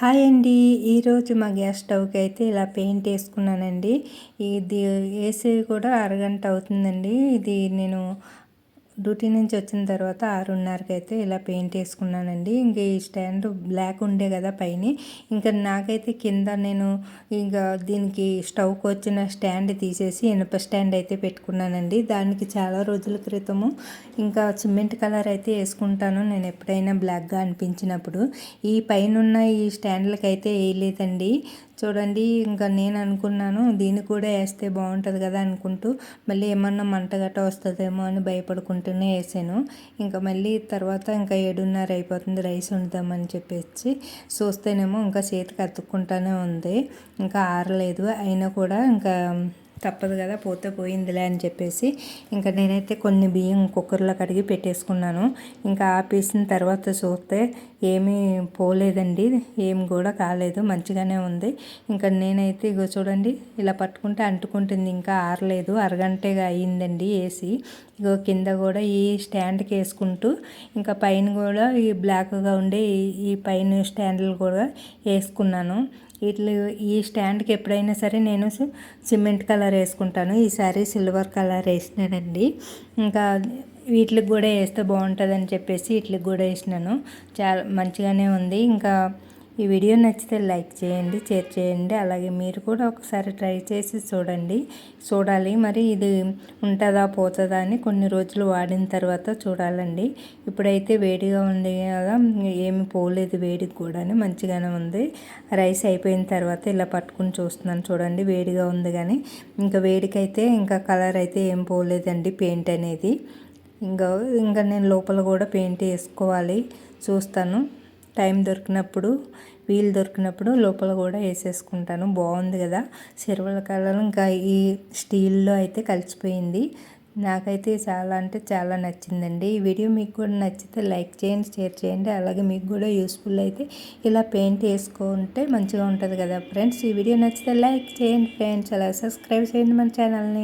Hi అండి. ఈరోజు మా గ్యాస్ స్టవ్కి అయితే ఇలా పెయింట్ వేసుకున్నానండి. ఇది వేసి కూడా అరగంట అవుతుందండి. ఇది నేను డ్యూటీ నుంచి వచ్చిన తర్వాత ఆరున్నరకి అయితే ఇలా పెయింట్ వేసుకున్నానండి. ఇంకా ఈ స్టాండ్ బ్లాక్ ఉండే కదా పైన. ఇంకా నాకైతే కింద నేను ఇంకా దీనికి స్టవ్కి వచ్చిన స్టాండ్ తీసేసి ఇనుప స్టాండ్ అయితే పెట్టుకున్నానండి. దానికి చాలా రోజుల క్రితము ఇంకా సిమెంట్ కలర్ అయితే వేసుకుంటాను. నేను ఎప్పుడైనా బ్లాక్గా అనిపించినప్పుడు. ఈ పైన ఈ స్టాండ్లకి అయితే వేయలేదండి. చూడండి ఇంకా నేను అనుకున్నాను దీన్ని కూడా వేస్తే బాగుంటుంది కదా అనుకుంటూ మళ్ళీ ఏమన్నా మంట గట్ట వస్తుందేమో అని భయపడుకుంటూనే వేసాను. ఇంకా మళ్ళీ తర్వాత ఇంకా ఏడున్నర అయిపోతుంది రైస్ వండుదామని చెప్పేసి చూస్తేనేమో ఇంకా చేతికి అతుక్కుంటానే ఉంది. ఇంకా ఆరలేదు అయినా కూడా ఇంకా తప్పదు కదా పోతే పోయిందిలే అని చెప్పేసి ఇంకా నేనైతే కొన్ని బియ్యం కుక్కర్లో కడిగి పెట్టేసుకున్నాను. ఇంకా ఆపేసిన తర్వాత చూస్తే ఏమీ పోలేదండి ఏం కూడా కాలేదు మంచిగానే ఉంది. ఇంకా నేనైతే ఇగో చూడండి ఇలా పట్టుకుంటే అంటుకుంటుంది ఇంకా ఆరలేదు అరగంటగా అయ్యిందండి వేసి ఇగో కింద కూడా ఈ స్టాండ్కి వేసుకుంటూ ఇంకా పైన కూడా ఈ బ్లాక్గా ఉండే ఈ పైన స్టాండ్లు కూడా వేసుకున్నాను. వీటి ఈ స్టాండ్కి ఎప్పుడైనా సరే నేను సిమెంట్ కలర్ కలర్ వేసుకుంటాను. ఈసారి సిల్వర్ కలర్ వేసినానండి. ఇంకా వీటికి కూడా వేస్తే బాగుంటుందని చెప్పేసి వీటికి కూడా వేసినాను. చాలా మంచిగానే ఉంది. ఇంకా ఈ వీడియో నచ్చితే లైక్ చేయండి షేర్ చేయండి. అలాగే మీరు కూడా ఒకసారి ట్రై చేసి చూడండి. చూడాలి. మరి ఇది ఉంటుందా పోతుందా అని కొన్ని రోజులు వాడిన తర్వాత చూడాలండి. ఇప్పుడైతే వేడిగా ఉంది కదా ఏమి పోలేదు వేడికి కూడా మంచిగానే ఉంది. రైస్ అయిపోయిన తర్వాత ఇలా పట్టుకుని చూస్తున్నాను చూడండి వేడిగా ఉంది కానీ. ఇంకా వేడికైతే ఇంకా కలర్ అయితే ఏం పోలేదండి పెయింట్ అనేది. ఇంకా ఇంకా నేను లోపల కూడా పెయింట్ వేసుకోవాలి. చూస్తాను. టైం దొరికినప్పుడు వీలు దొరికినప్పుడు లోపల కూడా వేసేసుకుంటాను. బాగుంది కదా? చెరువుల కలర్ ఇంకా ఈ స్టీల్లో అయితే కలిసిపోయింది. నాకైతే చాలా అంటే చాలా నచ్చిందండి. ఈ వీడియో మీకు కూడా నచ్చితే లైక్ చేయండి షేర్ చేయండి. అలాగే మీకు కూడా యూస్ఫుల్ అయితే ఇలా పెయింట్ వేసుకుంటే మంచిగా ఉంటుంది కదా? ఫ్రెండ్స్ ఈ వీడియో నచ్చితే లైక్ చేయండి ఫ్రెండ్స్. అలా సబ్స్క్రైబ్ చేయండి మన ఛానల్ని.